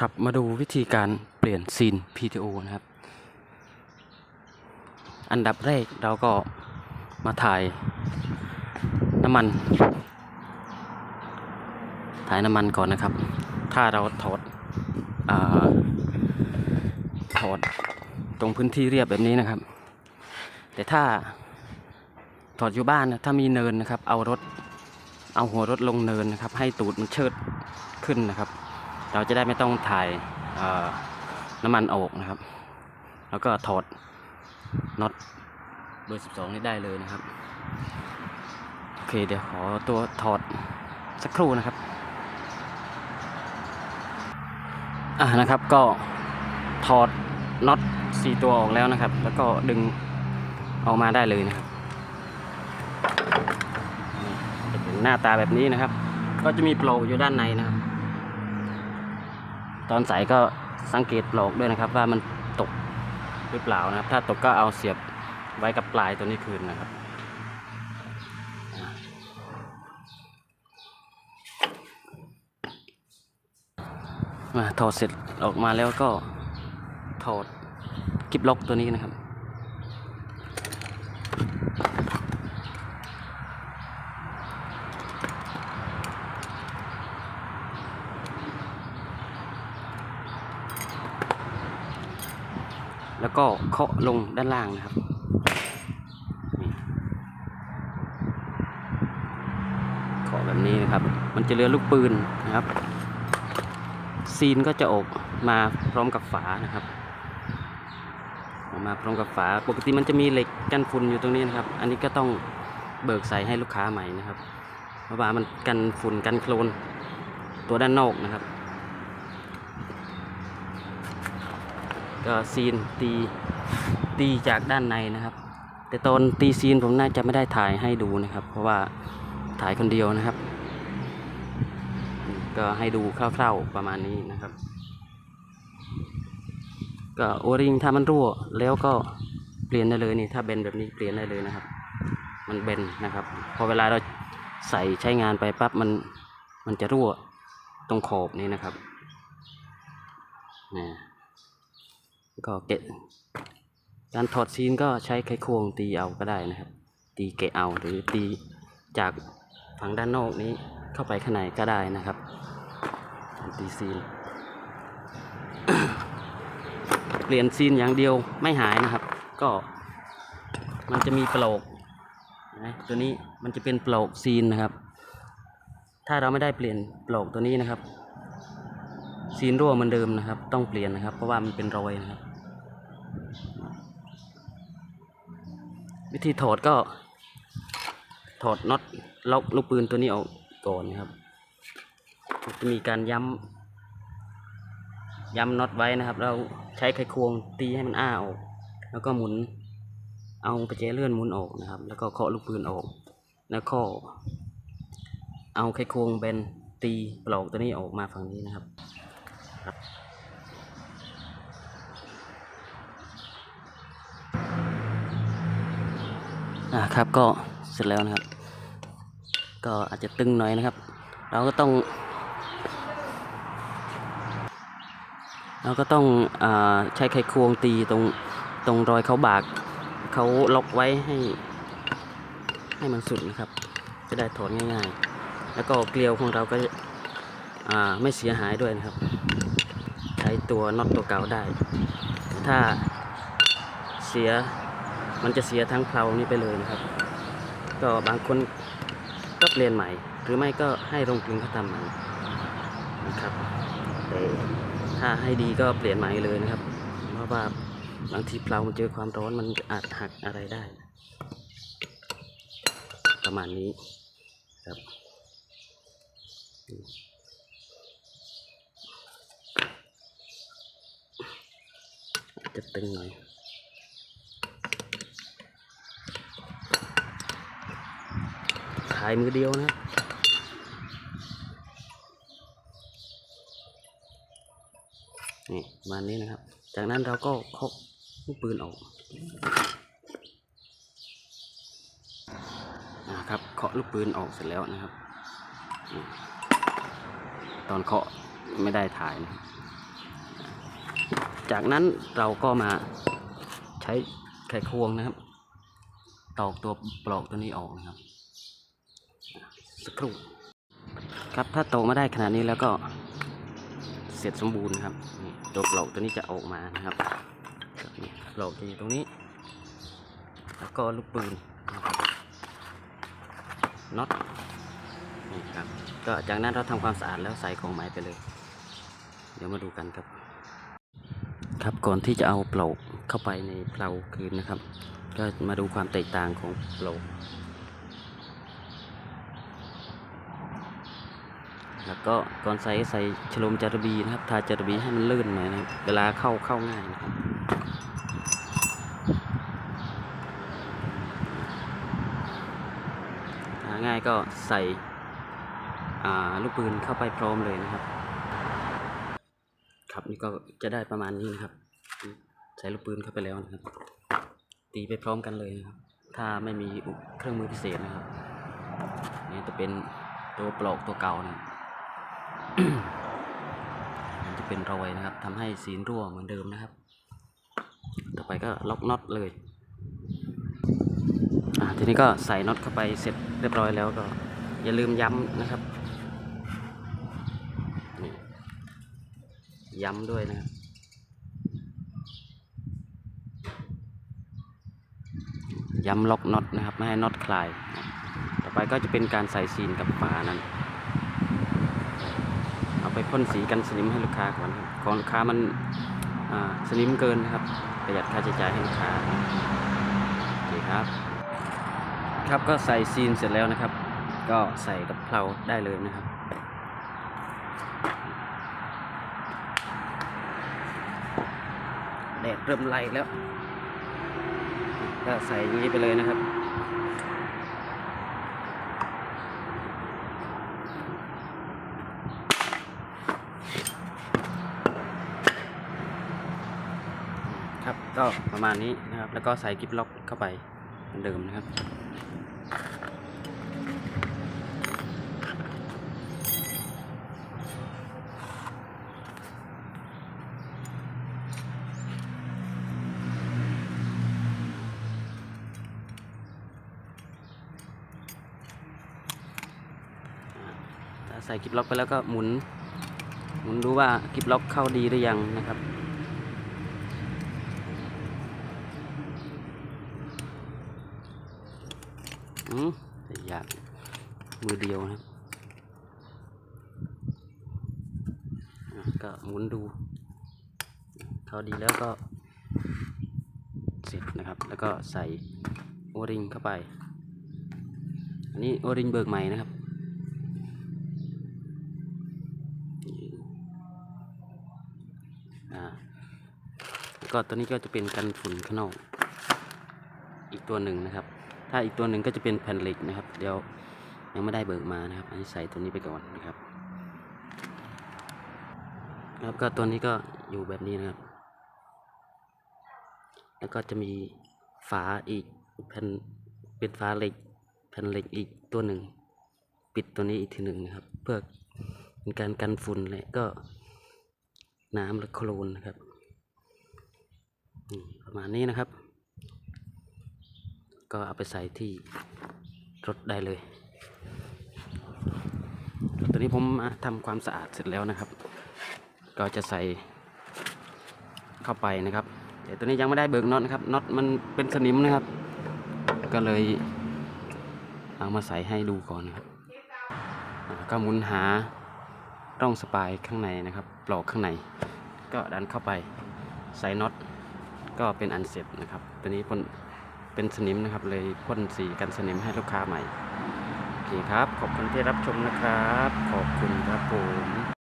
ครับมาดูวิธีการเปลี่ยนซีน PTO นะครับ อันดับแรกเราก็มาถ่ายน้ำมัน ถ่ายน้ำมันก่อนนะครับ ถ้าเราถอดอถอดตรงพื้นที่เรียบแบบนี้นะครับ แต่ถ้าถอดอยู่บ้านนะถ้ามีเนินนะครับ เอารถ เอาหัวรถลงเนินนะครับ ให้ตูดมันเชิดขึ้นนะครับ เราจะได้ไม่ต้องถ่ายน้ำมันออกนะครับ แล้วก็ถอดน็อตเบอร์ 12 นี้ได้เลยนะครับ โอเคเดี๋ยวขอตัวถอดสักครู่นะครับอ่านะครับก็ถอดน็อต4ตัวออกแล้วนะครับ แล้วก็ดึงออกมาได้เลยนะครับจะเป็นหน้าตาแบบนี้นะครับ ก็จะมีโปรอยู่ด้านในนะครับ ตอนใส่ก็สังเกตโปลอกด้วยนะครับ ว่ามันตกหรือเปล่านะครับ ถ้าตกก็เอาเสียบไว้กับปลายตัวนี้คืนนะครับมาถอดเสร็จออกมาแล้วก็ถอดกิบล็อกตัวนี้นะครับ แล้วก็เคาะลงด้านล่างนะครับเคาะแบบนี้นะครับ มันจะเลือลูกปืนนะครับ ซีนก็จะออกมาพร้อมกับฝานะครับออกมาพร้อมกับฝา ปกติมันจะมีเหล็กกันฝุ่นอยู่ตรงนี้นะครับ อันนี้ก็ต้องเบิกใส่ให้ลูกค้าใหม่นะครับ เพราะว่ามันกันฝุ่นกันโคลนตัวด้านนอกนะครับ ซีนตีตีจากด้านในนะครับ แต่ตอนตีซีนผมน่าจะไม่ได้ถ่ายให้ดูนะครับ เพราะว่าถ่ายคนเดียวนะครับ ก็ให้ดูคร่าวๆประมาณนี้นะครับ ก็โอริงถ้ามันรั่วแล้วก็เปลี่ยนได้เลยนี่ถ้าเบนแบบนี้เปลี่ยนได้เลยนะครับ มันเบนนะครับ พอเวลาเราใส่ใช้งานไปปั๊บมันมันจะรั่วตรงขอบนี้นะครับนะ ก็เกะการถอดซีนก็ใช้ไขควงตีเอาก็ได้นะครับ ตีเกะเอาหรือตีจากฝั่งด้านนอกนี้เข้าไปข้างในก็ได้นะครับตีซีนเปลี่ยนซีนอย่างเดียวไม่หายนะครับ ก็มันจะมีปลอกนะตัวนี้มันจะเป็นปลอกซีนนะครับ ถ้าเราไม่ได้เปลี่ยนปลอกตัวนี้นะครับ ซีนรั่วเหมือนเดิมนะครับ ต้องเปลี่ยนนะครับ เพราะว่ามันเป็นรอยนะครับ วิธีถอดก็ ถอดน็อตล็อกลูกปืนตัวนี้ออกก่อนนะครับจะมีการย้ำย้ำน็อตไว้นะครับ เราใช้ไขควงตีให้มันอ้าออก แล้วก็หมุน เอาประแจเลื่อนหมุนออกนะครับ แล้วก็เคาะลูกปืนออก แล้วก็เอาไขควงเบนตีปลอกตัวนี้ออกมาฝั่งนี้นะครับครับ อ่าครับก็เสร็จแล้วนะครับ ก็อาจจะตึงหน่อยนะครับ เราก็ต้อง เราก็ต้องอใช้ไขควงตีตรงตรงรอยเขาบากเขาล็อกไว้ให้ ให้มันสุดนะครับ จะได้ถอนง่ายๆ แล้วก็เกลียวของเราก็าไม่เสียหายด้วยนะครับ ใช้ตัวน็อตตัวเก่าได้ ถ้าเสีย มันจะเสียทั้งเพลานี้ไปเลยนะครับ ก็บางคนก็เปลี่ยนใหม่ หรือไม่ก็ให้โรงกลึงเขาทำใหม่นะครับแต่ถ้าให้ดีก็เปลี่ยนใหม่เลยนะครับ เพราะว่าบางทีเพลามันเจอความร้อนมันอาจหักอะไรได้ ประมาณนี้ครับจะตึงหน่อยายมือเดียวนะครับนี่มานี้นะครับ จากนั้นเราก็เคาะลูกปืนออกนะครับเคาะลูกปืนออกเสร็จแล้วนะครับ ตอนเคาะไม่ได้ถ่ายนะจากนั้นเราก็มาใช้ไขควงนะครับ ตอกตัวปลอกตัวนี้ออกนะครับ สักครู่ครับถ้าโตมาได้ขนาดนี้แล้วก็เสร็จสมบูรณ์ครับนี่ตัวปลอกตัวนี้จะออกมานะครับนี่ปลอกจะอยู่ตรงนี้ แล้วก็ลูกปืนน็อตนี่ครับก็จากนั้นเราทำความสะอาดแล้วใส่ของไม้ไปเลย เดี๋ยวมาดูกันครับ ครับก่อนที่จะเอาเปลอกเข้าไปในเพลาคืนนะครับ ก็มาดูความแตกต่างของเปลอก แล้วก็ก่อนใส่ใส่ฉลมจารบีนะครับ ทาจารบีให้มันลื่นหน่อยนะเวลาเข้าเข้าง่ายนะครับหาง่ายก็ใส่ลูกปืนเข้าไปพร้อมเลยนะครับ ครับนี่ก็จะได้ประมาณนี้นะครับ ใส่ลูกปืนเข้าไปแล้วนะครับ ตีไปพร้อมกันเลยนะครับ ถ้าไม่มีเครื่องมือพิเศษนะครับนี่จะเป็นตัวปลอกตัวเก่านะครับ จะเป็นรอยนะครับทำให้สีรั่วเหมือนเดิมนะครับ ต่อไปก็ล็อกน็อตเลยทีนี้ก็ใส่น็อตเข้าไปเสร็จเรียบร้อยแล้วก็อย่าลืมย้ำนะครับ ย้ำด้วยนะครับย้ำล็อกน็อตนะครับ ไม่ให้น็อตคลาย ต่อไปก็จะเป็นการใส่ซีนกับฝานั้น ไปพ่นสีกันสนิมให้ลูกค้าก่อนครับของลูกค้ามันสนิมเกินนะครับ ประหยัดค่าใช้จ่ายให้ลูกค้าโอเคครับ ครับก็ใส่ซีนเสร็จแล้วนะครับ ก็ใส่กับเพลาได้เลยนะครับแดดเริ่มไล่แล้ว ก็ใส่อย่างนี้ไปเลยนะครับ ก็ประมาณนี้นะครับ แล้วก็ใส่กิฟล็อกเข้าไปเหมือนเดิมนะครับถ้าใส่กิบล็อกไปแล้วก็หมุนหมุนดูว่ากิบล็อกเข้าดีหรือยังนะครับ อืมแต่ยากมือเดียวนะครับก็หมุนดูเข้าดีแล้วก็ เสร็จนะครับ แล้วก็ใส่โอริงเข้าไป อันนี้โอริงเบิกใหม่นะครับอ่าก็ตัวนี้ก็จะเป็นกันฝุ่นข้างนอกอีกตัวหนึ่งนะครับ ถ้าอีกตัวหนึ่งก็จะเป็นแผ่นเหล็กนะครับ เดี๋ยวยังไม่ได้เบิกมานะครับ อันนี้ใส่ตัวนี้ไปก่อนนะครับแล้วก็ตัวนี้ก็อยู่แบบนี้นะครับ แล้วก็จะมีฝาอีกแผ่นเป็นฝาเหล็กแผ่นเหล็กอีกตัวหนึ่ง ปิดตัวนี้อีกทีหนึ่งนะครับ เพื่อเป็นการกันฝุ่นและก็น้ำและโคลนนะครับประมาณนี้นะครับ ก็เอาไปใส่ที่รถได้เลย ตอนนี้ผมทำความสะอาดเสร็จแล้วนะครับ ก็จะใส่เข้าไปนะครับแต่ตัวนี้ยังไม่ได้เบิกน็อตนะครับน็อตมันเป็นสนิมนะครับ ก็เลยเอามาใส่ให้ดูก่อนนะครับก็หมุนหาร่องสปายข้างในนะครับปลอกข้างใน ก็ดันเข้าไปใส่น็อตก็เป็นอันเสร็จนะครับ ตัวนี้พ่น เป็นสนิมนะครับ เลยพ่นสีกันสนิมให้ลูกค้าใหม่โอเคครับ ขอบคุณที่รับชมนะครับ ขอบคุณครับผม